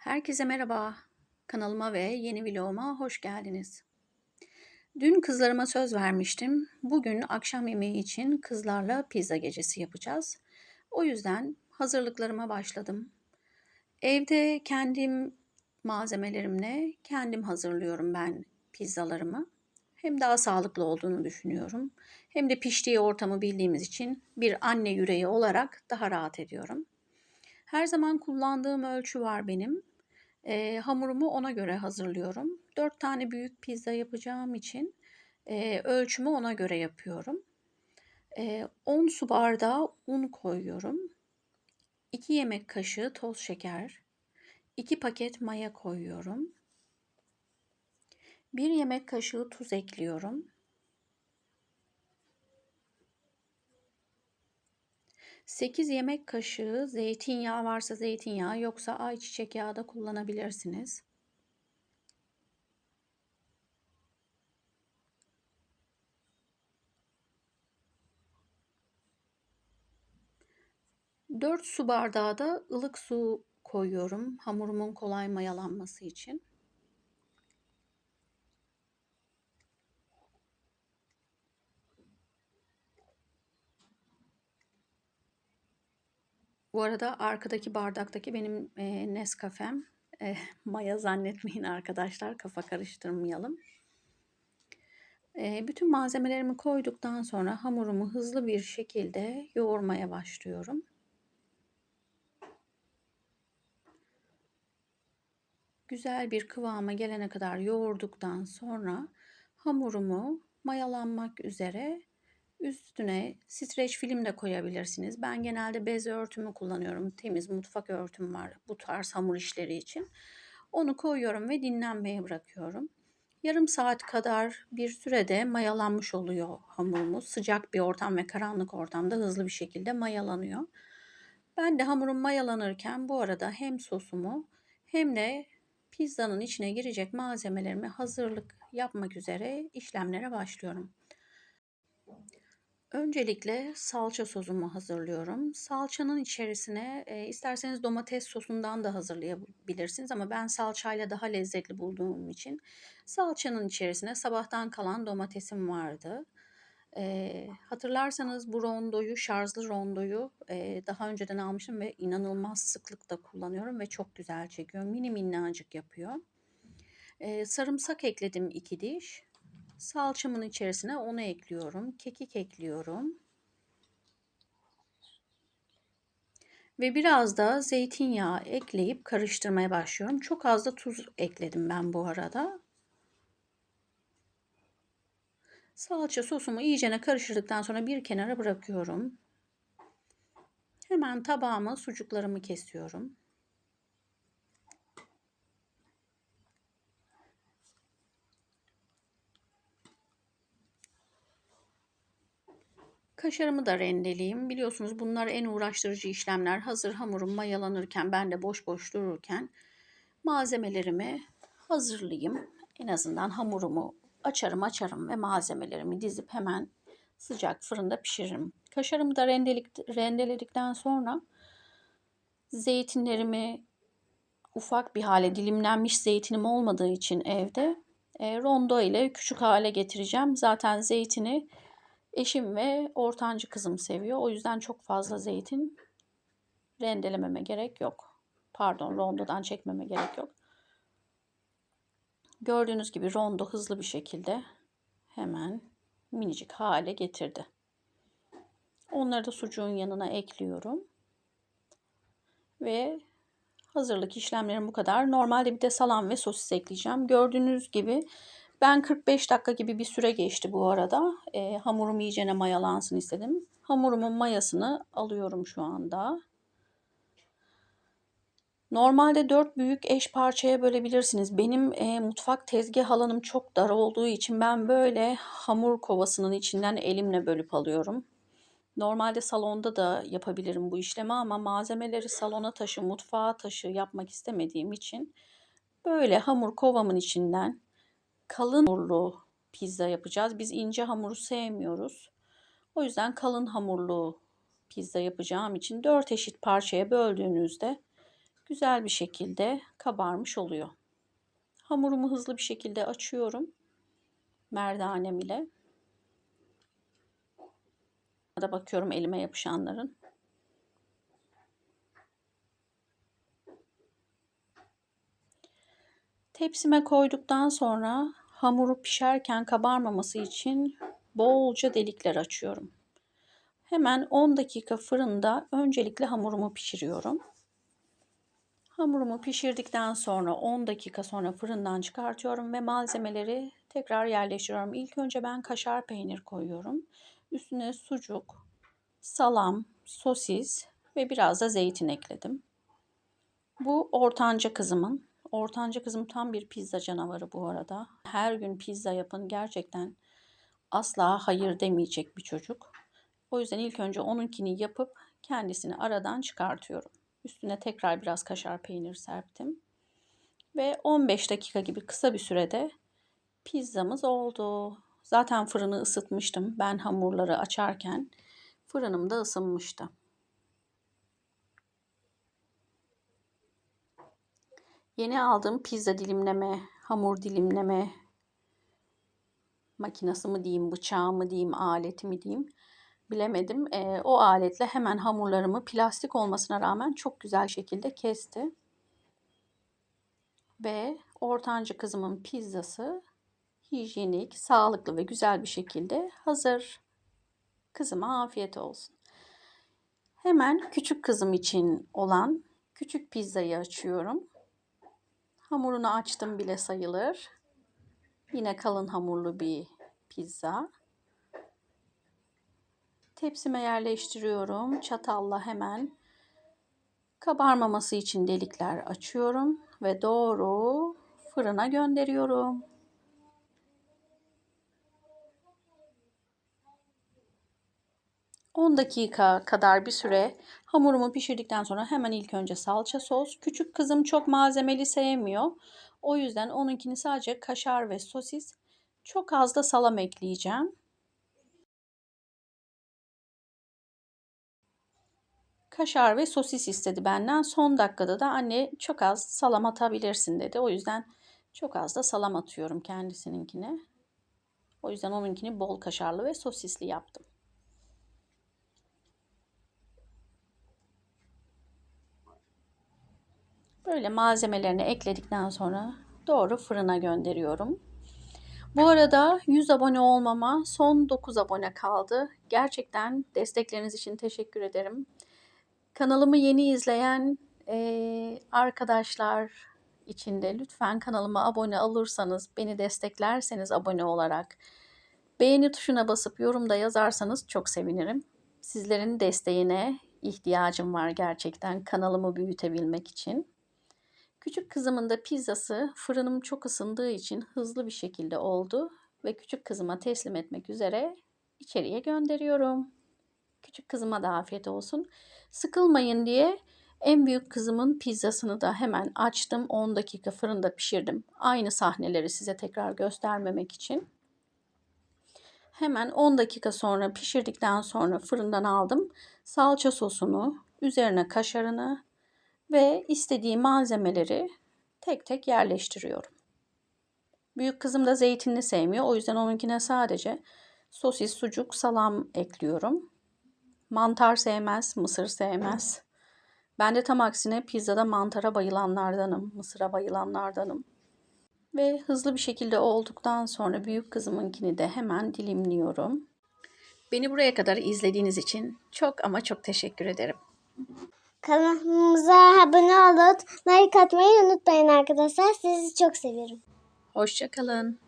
Herkese merhaba. Kanalıma ve yeni vloguma hoş geldiniz. Dün kızlarıma söz vermiştim. Bugün akşam yemeği için kızlarla pizza gecesi yapacağız. O yüzden hazırlıklarıma başladım. Evde kendim malzemelerimle kendim hazırlıyorum ben pizzalarımı. Hem daha sağlıklı olduğunu düşünüyorum. Hem de piştiği ortamı bildiğimiz için bir anne yüreği olarak daha rahat ediyorum. Her zaman kullandığım ölçü var benim. E, hamurumu ona göre hazırlıyorum. 4 tane büyük pizza yapacağım için e, ölçümü ona göre yapıyorum. E, 10 su bardağı un koyuyorum. 2 yemek kaşığı toz şeker. 2 paket maya koyuyorum. 1 yemek kaşığı tuz ekliyorum. 8 yemek kaşığı zeytinyağı varsa zeytinyağı yoksa ayçiçek yağı da kullanabilirsiniz. Dört su bardağı da ılık su koyuyorum hamurumun kolay mayalanması için. Bu arada arkadaki bardaktaki benim e, Nescafe'm. E, maya zannetmeyin arkadaşlar. Kafa karıştırmayalım. E, bütün malzemelerimi koyduktan sonra hamurumu hızlı bir şekilde yoğurmaya başlıyorum. Güzel bir kıvama gelene kadar yoğurduktan sonra hamurumu mayalanmak üzere Üstüne streç film de koyabilirsiniz. Ben genelde bez örtümü kullanıyorum. Temiz mutfak örtüm var bu tarz hamur işleri için. Onu koyuyorum ve dinlenmeye bırakıyorum. Yarım saat kadar bir sürede mayalanmış oluyor hamurumuz. Sıcak bir ortam ve karanlık ortamda hızlı bir şekilde mayalanıyor. Ben de hamurum mayalanırken bu arada hem sosumu hem de pizzanın içine girecek malzemelerimi hazırlık yapmak üzere işlemlere başlıyorum. Öncelikle salça sosumu hazırlıyorum. Salçanın içerisine e, isterseniz domates sosundan da hazırlayabilirsiniz ama ben salçayla daha lezzetli bulduğum için salçanın içerisine sabahtan kalan domatesim vardı. E, hatırlarsanız bu rondoyu, şarjlı rondoyu e, daha önceden almıştım ve inanılmaz sıklıkla kullanıyorum ve çok güzel çekiyor. Mini minnacık yapıyor. E, sarımsak ekledim iki diş. Salçamın içerisine onu ekliyorum. Kekik ekliyorum. Ve biraz da zeytinyağı ekleyip karıştırmaya başlıyorum. Çok az da tuz ekledim ben bu arada. Salça sosumu iyicene karıştırdıktan sonra bir kenara bırakıyorum. Hemen tabağıma sucuklarımı kesiyorum. Kaşarımı da rendeleyeyim. Biliyorsunuz bunlar en uğraştırıcı işlemler. Hazır hamurum mayalanırken ben de boş boş dururken malzemelerimi hazırlayayım. En azından hamurumu açarım açarım ve malzemelerimi dizip hemen sıcak fırında pişiririm. Kaşarımı da rendelik, rendeledikten sonra zeytinlerimi ufak bir hale dilimlenmiş zeytinim olmadığı için evde e, rondo ile küçük hale getireceğim. Zaten zeytini Eşim ve ortancı kızım seviyor. O yüzden çok fazla zeytin rendelememe gerek yok. Pardon rondodan çekmeme gerek yok. Gördüğünüz gibi rondo hızlı bir şekilde hemen minicik hale getirdi. Onları da sucuğun yanına ekliyorum. Ve hazırlık işlemlerim bu kadar. Normalde bir de salam ve sosis ekleyeceğim. Gördüğünüz gibi ben 45 dakika gibi bir süre geçti bu arada. E, hamurum iyicene mayalansın istedim. Hamurumun mayasını alıyorum şu anda. Normalde 4 büyük eş parçaya bölebilirsiniz. Benim e, mutfak tezgah alanım çok dar olduğu için ben böyle hamur kovasının içinden elimle bölüp alıyorum. Normalde salonda da yapabilirim bu işlemi ama malzemeleri salona taşı, mutfağa taşı yapmak istemediğim için böyle hamur kovamın içinden kalın hamurlu pizza yapacağız. Biz ince hamuru sevmiyoruz. O yüzden kalın hamurlu pizza yapacağım için 4 eşit parçaya böldüğünüzde güzel bir şekilde kabarmış oluyor. Hamurumu hızlı bir şekilde açıyorum. Merdanem ile. Da bakıyorum elime yapışanların. Tepsime koyduktan sonra hamuru pişerken kabarmaması için bolca delikler açıyorum. Hemen 10 dakika fırında öncelikle hamurumu pişiriyorum. Hamurumu pişirdikten sonra 10 dakika sonra fırından çıkartıyorum ve malzemeleri tekrar yerleştiriyorum. İlk önce ben kaşar peynir koyuyorum. Üstüne sucuk, salam, sosis ve biraz da zeytin ekledim. Bu ortanca kızımın. Ortanca kızım tam bir pizza canavarı bu arada. Her gün pizza yapın gerçekten asla hayır demeyecek bir çocuk. O yüzden ilk önce onunkini yapıp kendisini aradan çıkartıyorum. Üstüne tekrar biraz kaşar peynir serptim. Ve 15 dakika gibi kısa bir sürede pizzamız oldu. Zaten fırını ısıtmıştım. Ben hamurları açarken fırınım da ısınmıştı. Yeni aldığım pizza dilimleme, hamur dilimleme makinesi mi diyeyim, bıçağı mı diyeyim, aleti mi diyeyim bilemedim. E, o aletle hemen hamurlarımı plastik olmasına rağmen çok güzel şekilde kesti. Ve ortanca kızımın pizzası hijyenik, sağlıklı ve güzel bir şekilde hazır. Kızıma afiyet olsun. Hemen küçük kızım için olan küçük pizzayı açıyorum. Hamurunu açtım bile sayılır. Yine kalın hamurlu bir pizza. Tepsime yerleştiriyorum. Çatalla hemen kabarmaması için delikler açıyorum ve doğru fırına gönderiyorum. ...10 dakika kadar bir süre hamurumu pişirdikten sonra hemen ilk önce salça sos. Küçük kızım çok malzemeli sevmiyor. O yüzden onunkini sadece kaşar ve sosis, çok az da salam ekleyeceğim. kaşar ve sosis istedi benden. Son dakikada da anne çok az salam atabilirsin dedi. O yüzden çok az da salam atıyorum kendisininkine. O yüzden onunkini bol kaşarlı ve sosisli yaptım. Böyle malzemelerini ekledikten sonra doğru fırına gönderiyorum. Bu arada 100 abone olmama son 9 abone kaldı. Gerçekten destekleriniz için teşekkür ederim. Kanalımı yeni izleyen e, arkadaşlar için de lütfen kanalıma abone olursanız, beni desteklerseniz abone olarak, beğeni tuşuna basıp yorumda yazarsanız çok sevinirim. Sizlerin desteğine ihtiyacım var gerçekten kanalımı büyütebilmek için. Küçük kızımın da pizzası fırınım çok ısındığı için hızlı bir şekilde oldu ve küçük kızıma teslim etmek üzere içeriye gönderiyorum. Küçük kızıma da afiyet olsun. Sıkılmayın diye en büyük kızımın pizzasını da hemen açtım. 10 dakika fırında pişirdim. Aynı sahneleri size tekrar göstermemek için. Hemen 10 dakika sonra pişirdikten sonra fırından aldım. Salça sosunu, üzerine kaşarını ve istediği malzemeleri tek tek yerleştiriyorum. Büyük kızım da zeytinli sevmiyor. O yüzden onunkine sadece sosis, sucuk, salam ekliyorum. Mantar sevmez, mısır sevmez. Ben de tam aksine pizzada mantara bayılanlardanım, mısıra bayılanlardanım. Ve hızlı bir şekilde olduktan sonra büyük kızımınkini de hemen dilimliyorum. Beni buraya kadar izlediğiniz için çok ama çok teşekkür ederim. Kanalımıza abone olup like atmayı unutmayın arkadaşlar. Sizi çok seviyorum. Hoşçakalın.